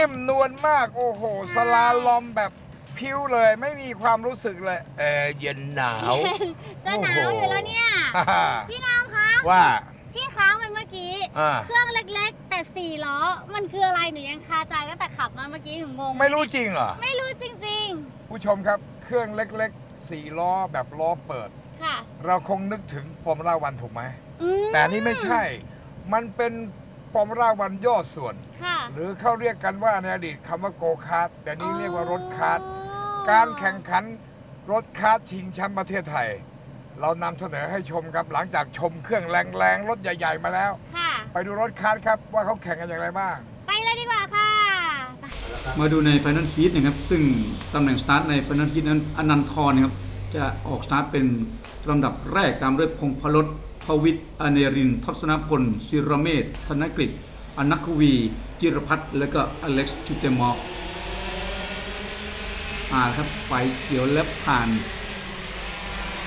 นิ่มนวลมากโอ้โห สลาลอมแบบพิ้วเลยไม่มีความรู้สึกเลยเออเย็นหนาว จะหนาวอยู่แล้วเนี่ย พี่น้ำคะว่าที่ค้างไปเมื่อกี้อ่าเครื่องเล็ก ๆ แต่สี่ล้อมันคืออะไรหนูยังคาใจตั้งแต่ขับมาเมื่อกี้หนูงงไม่รู้จริงเหรอไม่รู้จริงผู้ชมครับเครื่องเล็กๆสี่ล้อแบบล้อเปิดๆค่ะ เราคงนึกถึงฟอร์มูล่าวันถูกไหมอืมแต่อันนี่ไม่ใช่ มันเป็น ฟอร์มูล่าวันย่อส่วน ค่ะ หรือเขาเรียกกันว่าในอดีตคำว่าโกคาร์ดแต่นี้เรียกว่ารถคาร์ดอ๋อการแข่งขันรถคาร์ดชิงแชมป์ประเทศไทย เรานำเสนอให้ชมครับหลังจากชมเครื่องแรงๆรถใหญ่ ๆ มาแล้ว ค่ะ ไปดูรถคาร์ดครับว่าเขาแข่งกันอย่างไรบ้าง ไปเลยดีกว่าค่ะ มาดูในไฟน a ลฮี t นะครับ ซึ่งตำแหน่งสตาร์ทในไฟน a ลฮี t นั้นอนันทรนะครับ จะออกสตาร์ทเป็นลำดับแรกตามด้วยพงษ์พลดพ วิทย์อเนรินทศนพลศิรเมธธนกฤษอนักวี จิรพัฒน์และก็อเล็กซ์ชุเตมอฟอ่าครับไฟเขียวและผ่าน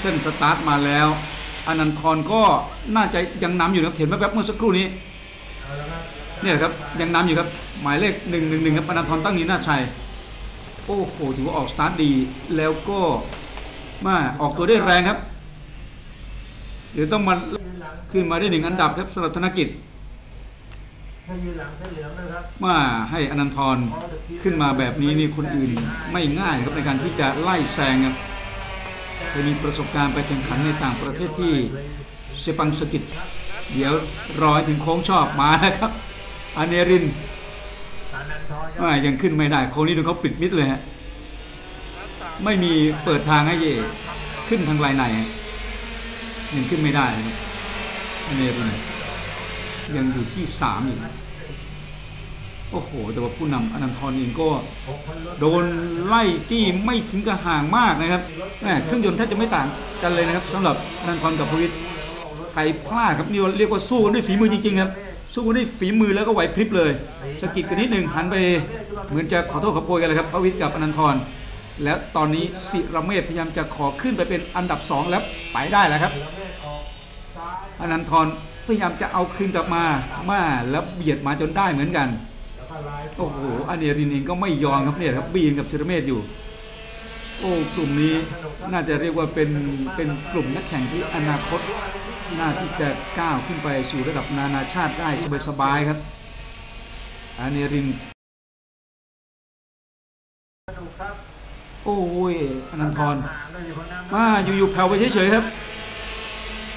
เส้นสตาร์ทมาแล้วอนันทรก็น่าจะยังนำอยู่นะครับเห็นแวบๆเมื่อสักครู่นี้เนี่ยครับยังนำอยู่ครับหมายเลข1นึครับอนันทรตั้งนี้น่าชัยโอ้โหถือว่าออกสตาร์ทดีแล้วก็มาออกตัวได้แรงครับ เดี๋ยวต้องมาขึ้นมาได้หนึ่งอันดับครับสำหรับธนกิจให้ยืนหลังเส้นเหลืองนะครับมาให้อนันทรขึ้นมาแบบนี้นี่คนอื่นไม่ง่ายครับในการที่จะไล่แซงครับเคยมีประสบการณ์ไปแข่งขันในต่างประเทศที่เซปังสกิตเดี๋ยวรอให้ถึงโค้งชอบมาแล้วครับอเนรินอนันทรครับว่ายังขึ้นไม่ได้โค้งนี้ดูเขาปิดมิดเลยฮะไม่มีเปิดทางให้ขึ้นทางลายในฮะ ยังขึ้นไม่ได้ครับอเนรินยังอยู่ที่สามอยู่โอ้โห แต่ว่าผู้นำอนันทรเองก็โดนไล่จี้ไม่ถึงกับห่างมากนะครับเครื่องยนต์แทบจะไม่ต่างกันเลยนะครับสำหรับอนันทรกับพวิทย์ใครพลาดครับนี่เรียกว่าสู้กันด้วยฝีมือจริงๆครับสู้กันด้วยฝีมือแล้วก็ไหวพริบเลยสกิดกันนิดหนึ่งหันไปเหมือนจะขอโทษขอโพยกันเลยครับพวิทย์กับอนันทรแล้วตอนนี้สิระเมศพยายามจะขอขึ้นไปเป็นอันดับ 2 แล้วไปได้แล้วครับ อนันทรพยายามจะเอาคืนกลับมามาแล้วเบียดมาจนได้เหมือนกันโอ้โหอันเนรินเองก็ไม่ยอมครับเนี่ยครับบีนกับเซรเมตอยู่โอ้กลุ่มนี้น่าจะเรียกว่าเป็นเป็นกลุ่มนักแข่งที่อนาคตน่าที่จะก้าวขึ้นไปสู่ระดับนานาชาติได้สบายๆครับอันเนรินโอ้ยอนันทรมาอยู่ๆแผ่วไปเฉยๆครับ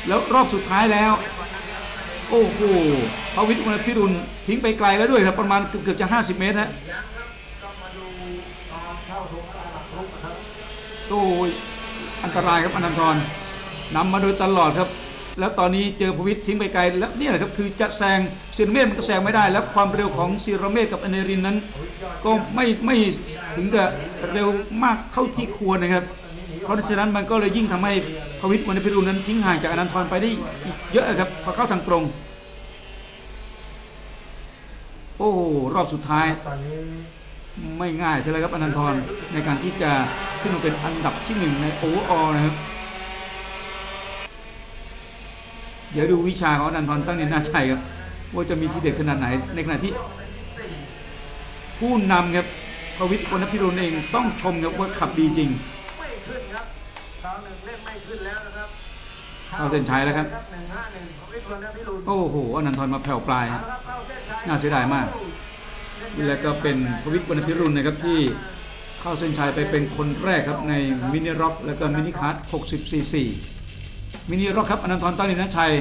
แล้วรอบสุดท้ายแล้ว โอ้โหพวิทย์วรรณพิรุณทิ้งไปไกลแล้วด้วยครับประมาณเกือบจะ 50 เมตรฮะโอ้ยอันตรายครับอนันทรนำมาโดยตลอดครับ แล้วตอนนี้เจอพวิทย์ทิ้งไปไกล แล้วนี่แหละครับคือจะแซงเซนเมธมันก็แซงไม่ได้ แล้วความเร็วของซีรเมธกับอเนรินนั้น ก็ไม่ไม่ถึงกับเร็วมากเท่าที่ควรนะครับ เพราะฉะนั้นมันก็เลยยิ่งทำให้พวิทย์วรรณพิรุณนั้นทิ้งห่างจากอนันทรไปได้อีกเยอะครับพอเข้าทางตรง โอ้รอบสุดท้ายไม่ง่ายใช่ไหมครับอนันทรในการที่จะขึ้นมาเป็นอันดับที่หนึ่งในโอเวอร์ออลนะครับ เดี๋ยวดูวิชาของอนันทรตั้งเนน่าชัยครับว่าจะมีทีเด็ดขนาดไหนในขณะที่ ผู้นำครับพวิทย์วรรณพิรุณเองต้องชมครับว่าขับดีจริง หนึ่งเล่นไม่ขึ้นแล้วนะครับเอาเส้นชัยแล้วครับหนึ่งห้าหนึ่งของวิทย์วรรณพิรุณโอ้โหอนันทรมาแผ่วปลายครับนะครับเข้าเส้นชัยน่าเสียดายมาก และก็เป็นพวิทย์วรรณพิรุณนะครับที่เข้าเส้นชัยไปเป็นคนแรกครับในมินิร็อกและก็มินิคาร์ด60 cc มินิร็อกครับอนันทรตั้งนินชัย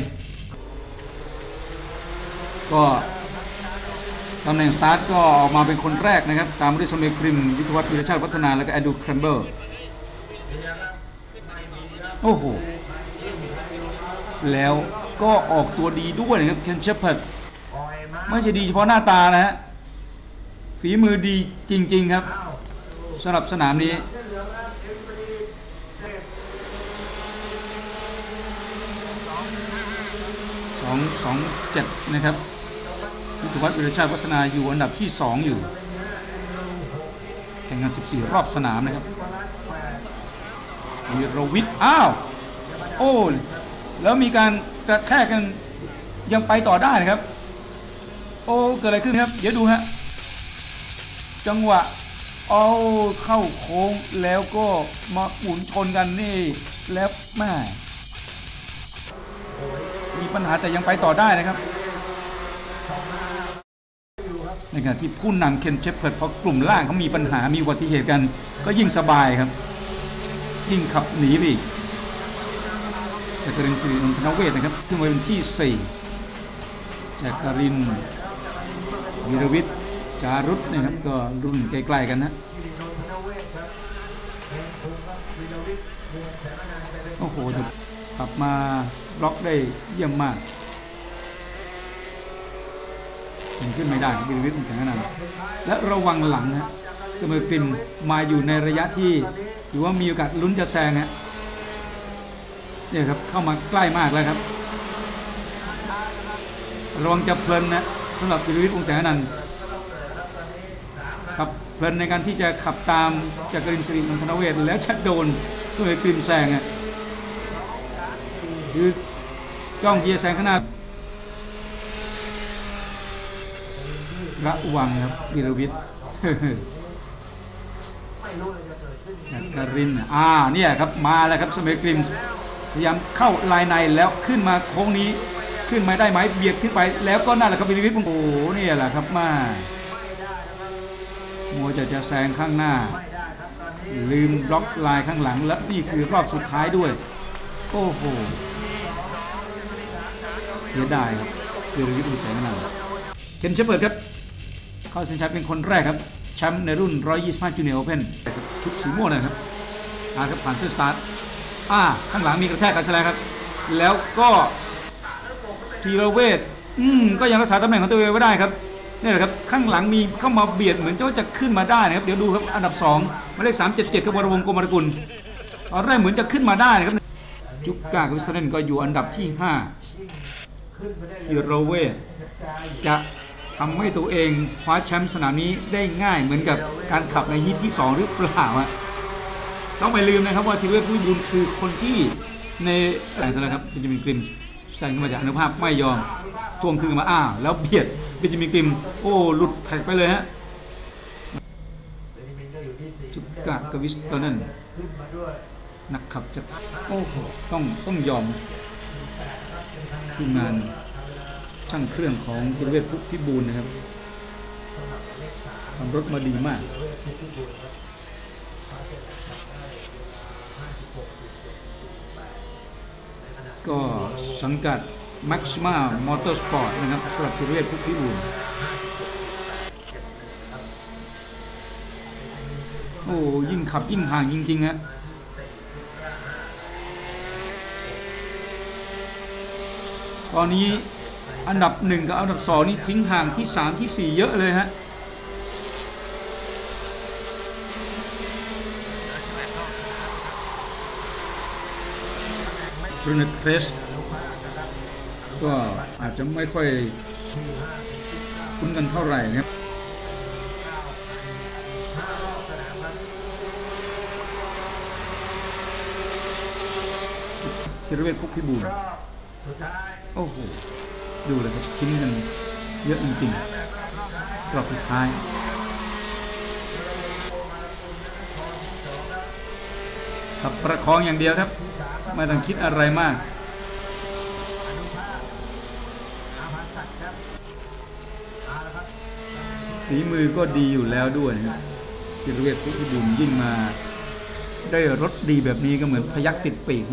ก็ตำแหน่งสตาร์ทก็ออกมาเป็นคนแรกนะครับ ตามด้วยสมัยกริม วิทยวัฒน์วิรชาติพัฒนา และก็แอดูแครมเบอร์ โอ้โห แล้วก็ออกตัวดีด้วยนะครับเคนเชพเพิร์ดไม่ใช่ดีเฉพาะหน้าตานะฮะ ฝีมือดีจริง ๆ ครับสำหรับสนามนี้2 2 7นะครับวิทวัฒน์วิรชาติพัฒนาอยู่อันดับที่ 2 อยู่ แข่งกัน 14 รอบสนามนะครับ วีรวิทย์อ้าว โอ้แล้วมีการกระแทกกันยังไปต่อได้นะครับ โอ้เกิดอะไรขึ้นครับ เดี๋ยวดูฮะจังหวะเอาเข้าโค้งแล้วก็มาหมุนชนกันนี่แล้วแม่มีปัญหาแต่ยังไปต่อได้นะครับในขณะที่ผู้นำเคนเชฟเพิร์ดพอกลุ่มล่างเขามีปัญหามีอุบัติเหตุกัน ก็ยิ่งสบายครับ ยิ่งขับหนีไปอีกจักรินสิรินนทนเวศนะครับขึ้นมาเป็นที่ 4จักรินวีรวิทย์จารุตนะครับก็รุ่นใกล้ๆกันนะโอ้โหแต่กลับมาบล็อกได้เยี่ยมมากยังขึ้นไม่ได้บวีรวิทย์แสงนันและระวังหลังนะเสมอกลิ่นมาอยู่ในระยะที่ ถือว่ามีโอกาสลุ้นจะแซงฮะเนี่ยครับเข้ามาใกล้มากแล้วครับระวังจะเพลินนะสำหรับวิรวิทย์วงศ์แสงนันต์ครับเพลินในการที่จะขับตามจากกรินทร์สิรินนทนเวศแล้วชัดโดนสมัยกริมแซงอะคือจ้องเยียแซงขางหนาดระวังครับวิรวิทย์ จากรินอ่าเนี่ยครับมาแล้วครับสมัยกริมพยายามเข้าลายในแล้วขึ้นมาโค้งนี้ขึ้นมาได้ไหมเบียดขึ้นไปแล้วก็นั่นแหละครับวิวิทย์โอ้โหนี่แหละครับมาโมจะจะแซงข้างหน้า ลืมบล็อกลายข้างหลังและนี่คือรอบสุดท้ายด้วย โอ้โหเสียดายครับวิวิทย์อุตสาหนันท์เคนเชเปิดครับ เข้าเส้นชัยเป็นคนแรกครับแชมป์ในรุ่น 125จูเนียร์โอเพน ชุดสีม่วงนะครับอาครับผ่านเส้นสตาร์ทอ่าข้างหลังมีกระแทกกันซะแล้วครับ แล้วก็ธีรเวทอืมก็ยังรักษาตำแหน่งของตัวเองไว้ได้ครับนี่แหละครับข้างหลังมีเข้ามาเบียดเหมือนจะจะขึ้นมาได้นะครับเดี๋ยวดูครับอันดับ2หมายเลข377ครับวรวงโกมารกุลตอนแรกเหมือนจะขึ้นมาได้นะครับจุกกากับวิสเซนก็อยู่อันดับที่5ธีรเวทจะ ทำให้ตัวเองคว้าแชมป์สนามนี้ได้ง่ายเหมือนกับการขับในฮีทที่ 2 หรือเปล่าอะต้องไม่ลืมนะครับว่าธีเวทผู้บุญคือคนที่ในแหล่งสารครับเบนจามินกริมส์แซงขึ้นมาจากอนุภาพไม่ยอมทวงคืนมาอ้าวแล้วเบียดเบนจามินกริมโอ้หลุดแท็กไปเลยฮะจุกกะกบวิสตอนนั้นนักขับจะโอ้โหต้องต้องยอมทีมงาน ช่างเครื่องของธีรเวชพุพิบูลนะครับทำรถมาดีมากก็สังกัด Maxima Motorsport นะครับสำหรับธีรเวชพุพิบูลโอ้ยิ่งขับยิ่งห่างจริงๆฮะตอนนี้ อันดับหนึ่งกับอันดับสองนี่ทิ้งห่างที่สามที่สี่เยอะเลยฮะบรูเนเครสก็อาจจะไม่ค่อยคุ้นกันเท่าไหร่นะครับธีรเวชพุกพิบูลโอ้โห ดูเลยครับทิ้งกันเยอะจริงๆรอบสุดท้ายขับประคองอย่างเดียวครับ ไม่ต้องคิดอะไรมากฝีมือก็ดีอยู่แล้วด้วยครับธีรเวชพุทธิบุญยิ่งมา ได้รถดีแบบนี้ก็เหมือนพยักติดปีก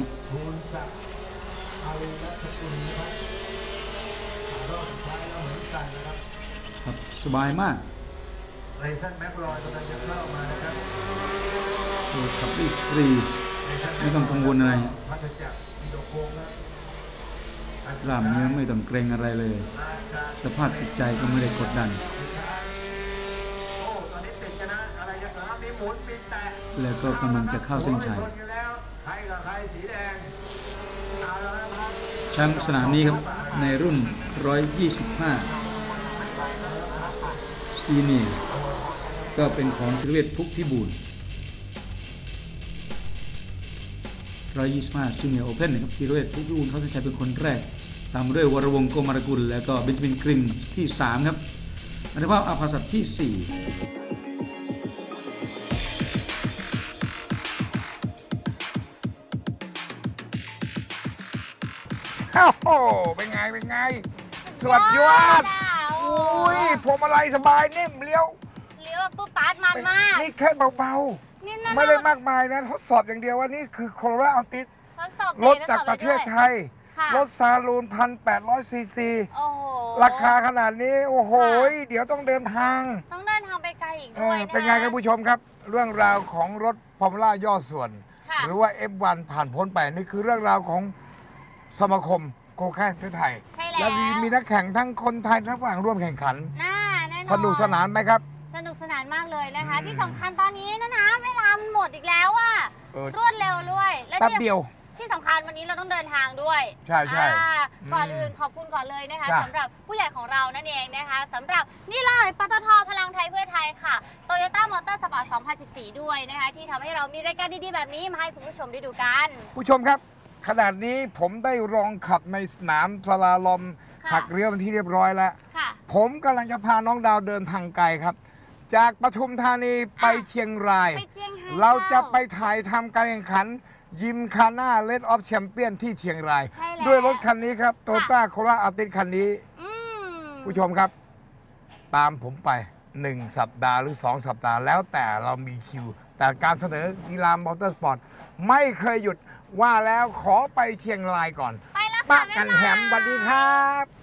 ครับสบายมากไรซันแม็กลอยกำลังจะเข้ามานะครับโอ้ขับได้ฟรี ไม่ต้องกังวลอะไรพัทจักรอิโดโคงนะกล้ามเนื้อไม่ต้องเกรงอะไรเลย สภาพจิตใจก็ไม่ได้กดดันโอ้ตอนนี้ติดกันนะอะไรจะสามมีหมุนปีแตะแล้วก็กำลังจะเข้าเส้นชัยชนกันแล้วใครกับใครสีแดงเอาแล้วนะครับแชมป์สนามนี้ครับ ในรุ่น 125 ซีเนียก็เป็นของธีรเวชพุกพิบูล125ซีเนียโอเพ่นนะครับธีรเวชพุกพิบูลเขาสนชัยเป็นคนแรก ตามด้วยวรวงโกมารกุล แล้วก็เบนจามินกริมที่ 3 ครับอันดับอาภาสัตที่ 4 โอ้โหเป็นไง เป็นไง สวัสดีวัดอะโอ้อุ้ยพวงมาลัยสบายนิ่มเลี้ยวเลี้ยวปุ๊บปาดมันมากนี่แค่เบานี่ๆนะไม่ได้มากมายนะทดสอบอย่างเดียวว่านี่คือโคโรล่าอัลติสทดสอบรถจากประเทศไทยค่ะรถซาลูนพันแปดร้อยซีซีโอ้โหราคาขนาดนี้ โอ้โห เดี๋ยวต้องเดินทาง ต้องเดินทางไปไกลอีกเอด้วยอนะเป็นไงครับผู้ชมครับ เรื่องราวของรถฟอร์มูล่าย่อส่วนค่ะหรือว่า F1 ผ่านพ้นไปนี่คือเรื่องราวของ สมาคมโกแค่ประเทศไทย ใช่แล้ว และมีมีนักแข่งทั้งคนไทยทั้งฝรั่งร่วมแข่งขัน น่าแน่นอนสนุกสนานไหมครับ สนุกสนานมากเลยนะคะอืมที่สำคัญตอนนี้นะนะเวลามันหมดอีกแล้วอะเออ รวดเร็วด้วยและแป๊บที่เดียว ที่สำคัญวันนี้เราต้องเดินทางด้วยใช่ใช่ อ่าก่อนอืมอื่นขอบคุณก่อนเลยนะคะจ้ะ สำหรับผู้ใหญ่ของเรานั่นเองนะคะสำหรับนี่เลยปตทพลังไทยเพื่อไทยค่ะ Toyota Motor Sport 2014 ด้วยนะคะที่ทำให้เรามีรายการดีๆแบบนี้มาให้คุณผู้ชมได้ดูกัน ผู้ชมครับ ขนาดนี้ผมได้ลองขับในสนามสลาลอมค่ะ หักเลี้ยวเป็นที่เรียบร้อยแล้ว ค่ะ ผมกำลังจะพาน้องดาวเดินทางไกลครับ จากปทุมธานีไปเชียงราย ไปเจียงไฮ้เราจะไปถ่ายทำการแข่งขัน ยิมคาน่าเลดออฟแชมเปี้ยนที่เชียงราย ใช่แล้วด้วยรถคันนี้ครับโตต้าโคราอัลติสคันนี้ อืมผู้ชมครับ ตามผมไป 1 สัปดาห์หรือ 2 สัปดาห์แล้วแต่เรามีคิว แต่การเสนอกีฬามอเตอร์สปอร์ต ไม่เคยหยุด ว่าแล้วขอไปเชียงรายก่อนไปแล้วค่ะปะกันแหมสวัสดีครับ